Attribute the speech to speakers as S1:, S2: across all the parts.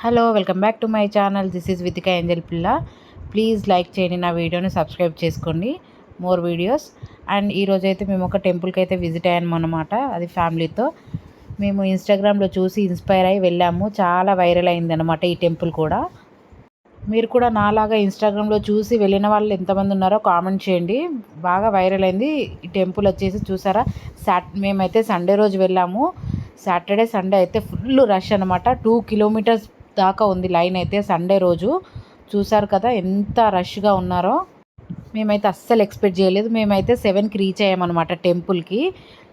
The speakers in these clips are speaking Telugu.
S1: Hello welcome back to my channel. This is విత్కా Angel పిల్ల ప్లీజ్ లైక్ చేయండి నా వీడియోని సబ్స్క్రైబ్ చేసుకోండి. మోర్ వీడియోస్ అండ్ ఈరోజు అయితే మేము ఒక టెంపుల్కి అయితే విజిట్ అయ్యాము అనమాట అది ఫ్యామిలీతో మేము ఇన్స్టాగ్రామ్లో చూసి ఇన్స్పైర్ అయ్యి వెళ్ళాము. చాలా వైరల్ అయింది అనమాట ఈ టెంపుల్ కూడా. మీరు కూడా నాలాగా ఇన్స్టాగ్రామ్లో చూసి వెళ్ళిన వాళ్ళు ఎంతమంది ఉన్నారో కామెంట్ చేయండి. బాగా వైరల్ అయింది. ఈ టెంపుల్ వచ్చేసి చూసారా? సాట్ మేమైతే సండే రోజు వెళ్ళాము. సాటర్డే సండే అయితే ఫుల్ రష్ అనమాట టూ కిలోమీటర్స్ దాకా ఉంది లైన్ అయితే సండే రోజు. చూసారు కదా ఎంత రష్గా ఉన్నారో. మేమైతే అస్సలు ఎక్స్పెక్ట్ చేయలేదు. మేమైతే సెవెన్కి రీచ్ అయ్యామన్నమాట టెంపుల్కి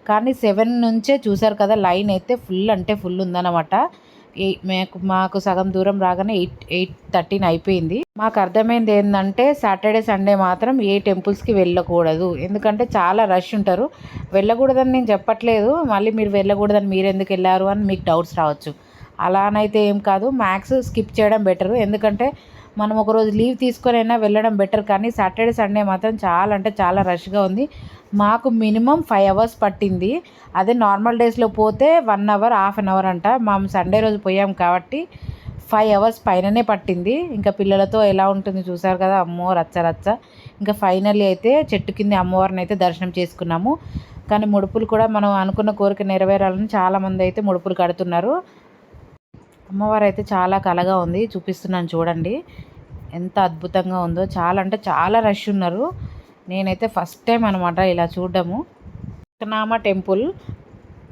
S1: కానీ సెవెన్ నుంచే చూసారు కదా లైన్ అయితే ఫుల్ అంటే ఫుల్ ఉందన్నమాట. మాకు మాకు సగం దూరం రాగానే ఎయిట్ ఎయిట్ థర్టీన్ అయిపోయింది. మాకు అర్థమైంది ఏంటంటే సాటర్డే సండే మాత్రం ఏ టెంపుల్స్కి వెళ్ళకూడదు. ఎందుకంటే చాలా రష్ ఉంటారు. వెళ్ళకూడదని నేను చెప్పట్లేదు. మళ్ళీ మీరు వెళ్ళకూడదని మీరు ఎందుకు వెళ్ళారు అని మీకు డౌట్స్ రావచ్చు. అలానైతే ఏం కాదు మ్యాథ్స్ స్కిప్ చేయడం బెటర్ ఎందుకంటే మనం ఒకరోజు లీవ్ తీసుకొని అయినా వెళ్ళడం బెటర్ కానీ సాటర్డే సండే మాత్రం చాలా అంటే చాలా రష్గా ఉంది. మాకు మినిమం ఫైవ్ అవర్స్ పట్టింది. అదే నార్మల్ డేస్లో పోతే one hour half an hour అంట. మేము సండే రోజు పోయాం కాబట్టి ఫైవ్ అవర్స్ పైననే పట్టింది. ఇంకా పిల్లలతో ఎలా ఉంటుంది చూసారు కదా? అమ్మో రచ్చ రచ్చ. ఇంకా ఫైనల్లీ అయితే చెట్టు కింద అమ్మవారిని అయితే దర్శనం చేసుకున్నాము. కానీ ముడుపులు కూడా మనం అనుకున్న కోరిక నెరవేరాలని చాలామంది అయితే ముడుపులు కడుతున్నారు. అమ్మవారు అయితే చాలా కలగా ఉంది. చూపిస్తున్నాను చూడండి. ఎంత అద్భుతంగా ఉందో. చాలా అంటే చాలా రష్ ఉన్నారు. నేనైతే ఫస్ట్ టైం అనమాట ఇలా చూడడము. నామ టెంపుల్.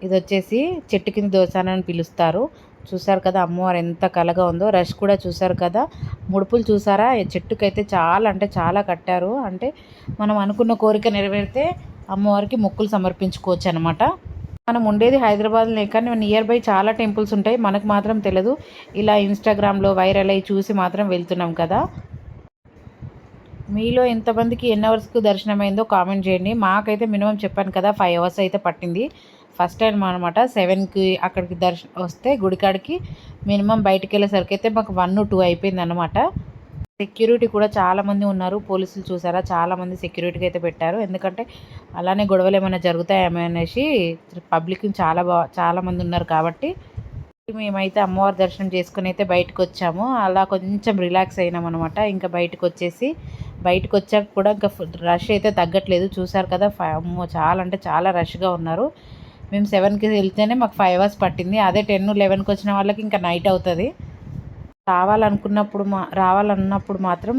S1: ఇది వచ్చేసి చెట్టు కింద దోసానని పిలుస్తారు. చూసారు కదా అమ్మవారు ఎంత కలగా ఉందో. రష్ కూడా చూసారు కదా. ముడుపులు చూసారా? చెట్టుకైతే చాలా అంటే చాలా కట్టారు. అంటే మనం అనుకున్న కోరిక నెరవేరితే అమ్మవారికి మొక్కులు సమర్పించుకోవచ్చు అనమాట మనం ఉండేది హైదరాబాద్లో కానీ నియర్ బై చాలా టెంపుల్స్ ఉంటాయి. మనకు మాత్రం తెలియదు ఇలా ఇన్స్టాగ్రామ్లో వైరల్ అయ్యి చూసి మాత్రం వెళ్తున్నాం కదా. మీలో ఎంతమందికి ఎన్ని అవర్స్కు దర్శనమైందో కామెంట్ చేయండి. మాకైతే మినిమం చెప్పాను కదా ఫైవ్ అవర్స్ అయితే పట్టింది. ఫస్ట్ టైం అనమాట సెవెన్కి అక్కడికి దర్శనం వస్తే గుడికాడికి మినిమం బయటికి వెళ్ళేసరికి అయితే మాకు వన్ టూ అయిపోయింది అనమాట సెక్యూరిటీ కూడా చాలామంది ఉన్నారు. పోలీసులు చూసారా? చాలామంది సెక్యూరిటీకి అయితే పెట్టారు. ఎందుకంటే అలానే గొడవలు ఏమైనా జరుగుతాయేమో అనేసి పబ్లిక్ చాలా బా చాలామంది ఉన్నారు కాబట్టి మేమైతే అమ్మవారి దర్శనం చేసుకుని అయితే బయటకు వచ్చాము. అలా కొంచెం రిలాక్స్ అయినాం అనమాట ఇంకా బయటకు వచ్చేసి బయటకు వచ్చాక కూడా ఇంకా రష్ అయితే తగ్గట్లేదు. చూసారు కదా అమ్మో చాలా అంటే చాలా రష్గా ఉన్నారు. మేము సెవెన్కి వెళ్తేనే మాకు ఫైవ్ అవర్స్ పట్టింది. అదే టెన్ లెవెన్కి వచ్చిన వాళ్ళకి ఇంకా నైట్ అవుతుంది. రావాలనుకున్నప్పుడు మా రావాలన్నప్పుడు మాత్రం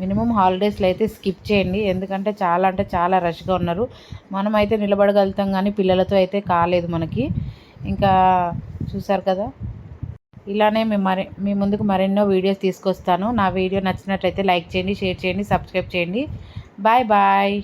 S1: మినిమం హాలిడేస్లో అయితే స్కిప్ చేయండి. ఎందుకంటే చాలా అంటే చాలా రష్గా ఉన్నారు. మనం అయితే నిలబడగలుగుతాం కానీ పిల్లలతో అయితే కాలేదు మనకి. ఇంకా చూసారు కదా? ఇలానే మేము మరి మీ ముందుకు మరెన్నో వీడియోస్ తీసుకొస్తాను. నా వీడియో నచ్చినట్లయితే లైక్ చేయండి షేర్ చేయండి సబ్స్క్రైబ్ చేయండి. Bye bye.